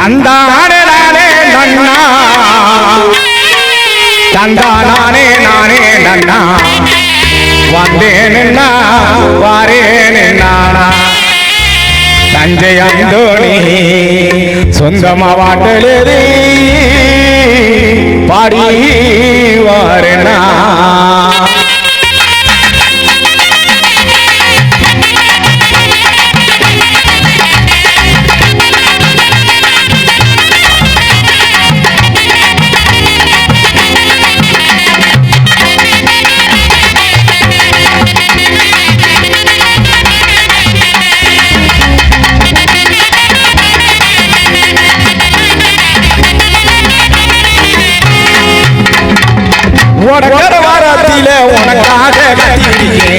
தந்தானே நானே நன்னா. தந்தானே நானே நன்னா. வந்தேன்னா வாரேன் நானா. தஞ்சை அந்தோணி சொந்தமா வாட்டலி பாடி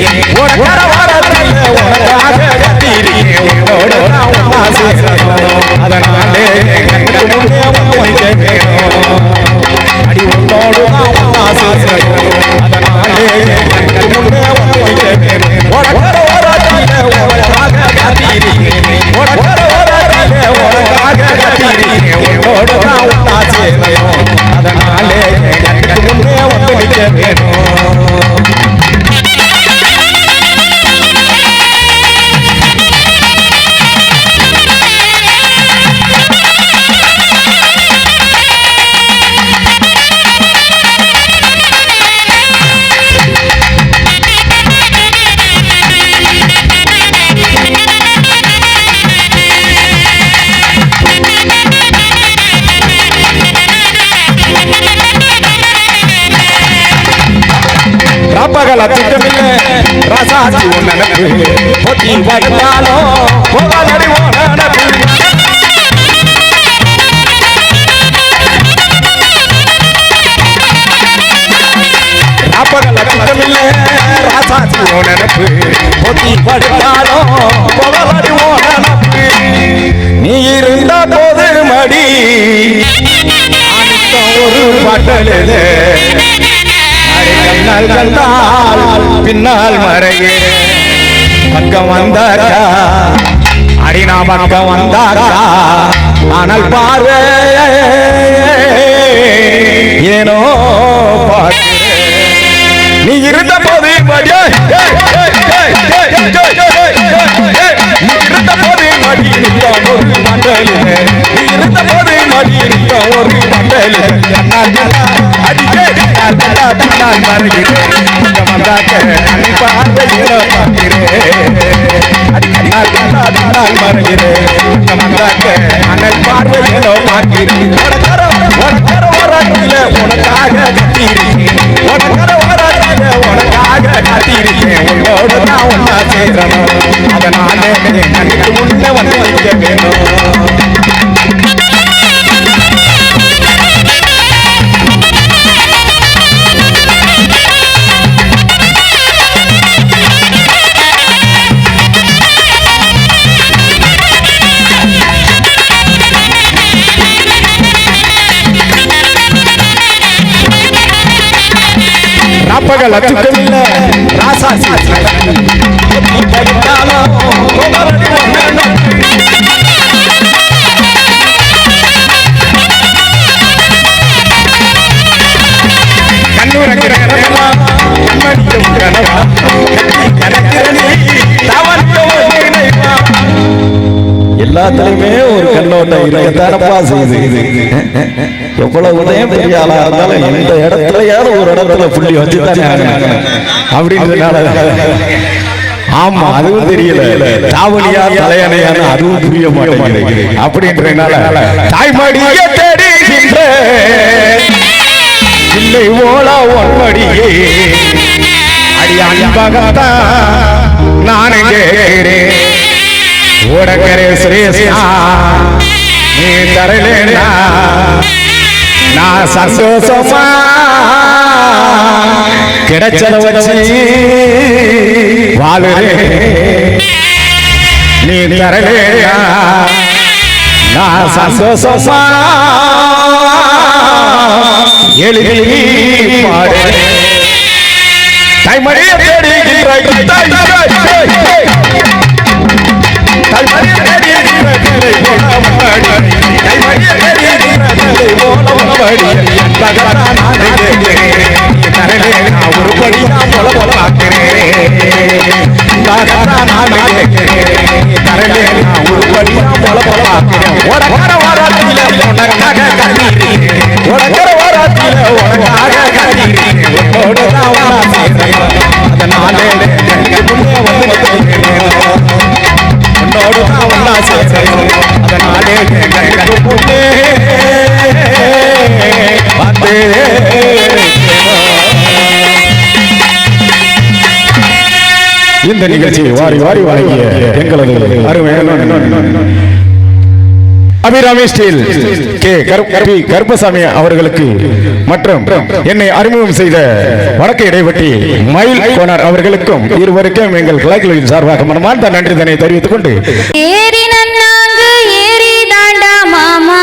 What a ராப்பகல திட்டமில்ல ராசாச்சி உன் நினைப்பு பொத்தி வைத்தாலும் போகாதடி உன் திட்டமில்ல ராசாச்சி உன் நினைப்பு நீ இருந்த போது மடி ஒரு பட்டலே கண்ணால் கண்டால் பின்னால் மறையே பக்கம் வந்தாக்கா அடினா பக்கம் வந்தாக்கா ஆனால் பார்வை ஏனோ பார்க்கிறேன். நீ இருந்த போது மடி இருந்த போது மடி ஒரு மண்டலே நீ இருந்த போது மடி ஒரு மண்டலே கண்ணால் அடிக்கே கண்ணால் கண்டால் கண்ணால் மறைகிறேன். பக்கம் வந்தாக்க பார்வையில பார்க்கிறேன் அடி கண்ணால் கண்டால் அன்னை பார்வையில பார்க்கிறேன் தவறியும் நினைவா. எல்லாத்துலயுமே ஒரு கண்ணோட்டம் இருக்கத்தானப்பா செய்யுது எவ்வளவு உதயம் பெரிய ஆளா இருந்தாலும் எந்த இடத்துலயாவது ஒரு இடத்துல புள்ளி ஆகணும். அப்படின்றதுனால ஆமா அதுவும் தெரியல. தாவணியா தலையணையான அதுவும் புரிய மாட்டேங்குது. அப்படின்றனால தாய்மடிய தேடுகின்ற இல்லை ஓல ஒன்மடியே அடி அன்பகத்தான் நான் கேட்கிறேன் ஓடக்கரே சுரேஷா நீ தரலேனா. நான் சந்தோஷமா கிடைச்சத வச்சு வாழுறேன் நீ தரலையா நான் சந்தோஷமா எழுதி பாடு தைமடிய தேடுகின்ற படி என் பகவான் நான் தரலே நான் ஒரு படி நான் போல போல வாக்குறேன் பகவான் நான் ஒரு படி நான் அதனாலே முன்னே இந்த நிகழ்ச்சி வாரி வாரி வழங்கிய எங்களது அருமையான அபிராமி ஸ்டீல் கே கருப்பி கருப்பசாமி அவர்களுக்கு மற்றும் என்னை அறிமுகம் செய்த வடக்கு இடைவெட்டி மயில் கோனார் அவர்களுக்கும் இருவருக்கும் எங்கள் கலாக்குழுவின் சார்பாக மனமார்ந்த நன்றி தன்னை தெரிவித்துக் கொண்டு ஏறி நன்னாங்கு ஏறி தாண்டா மாமா.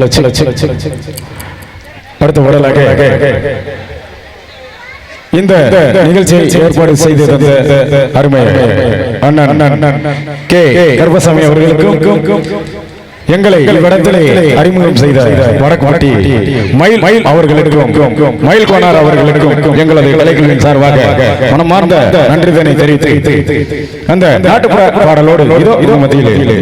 கிளச்சு அடுத்த உடலாக. இந்த நிகழ்ச்சியை ஏற்பாடு செய்து அருமை கர்பசாமி அவர்களுக்கும் எங்களை இவ்விடத்திலே அறிமுகம் செய்த வடக்குட்டி மயில் மயில் அவர்களுக்கும் மயில் கோனார் அவர்களுக்கும் எங்களது கலைகளின் சார்பாக மனமார்ந்த நன்றிதனை தெரிவித்து அந்த நாட்டுப்புற பாடலோடு இதோ இது மத்தியிலே.